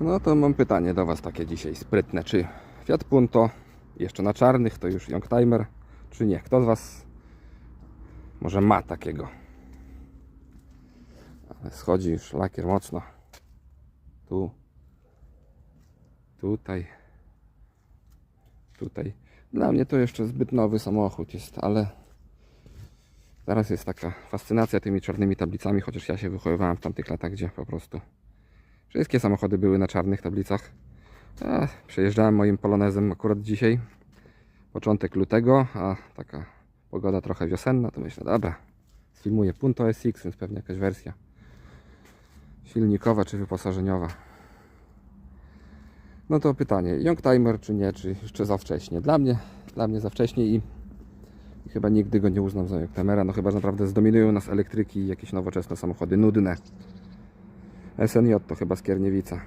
No to mam pytanie do Was takie dzisiaj sprytne. Czy Fiat Punto jeszcze na czarnych to już Youngtimer, czy nie? Kto z Was może ma takiego? Ale schodzi już lakier mocno. Tu. Tutaj. Tutaj. Dla mnie to jeszcze zbyt nowy samochód jest, ale teraz jest taka fascynacja tymi czarnymi tablicami, chociaż ja się wychowywałem w tamtych latach, gdzie po prostu Wszystkie samochody były na czarnych tablicach. Przejeżdżałem moim polonezem akurat dzisiaj. Początek lutego, a taka pogoda trochę wiosenna, to myślę, dobra, sfilmuję Punto SX, więc pewnie jakaś wersja silnikowa czy wyposażeniowa. No to pytanie, Youngtimer czy nie, czy jeszcze za wcześnie? Dla mnie, dla mnie za wcześnie i, i chyba nigdy go nie uznam za Youngtimera, no chyba naprawdę zdominują nas elektryki i jakieś nowoczesne samochody, nudne. SNJ to chyba Skierniewica.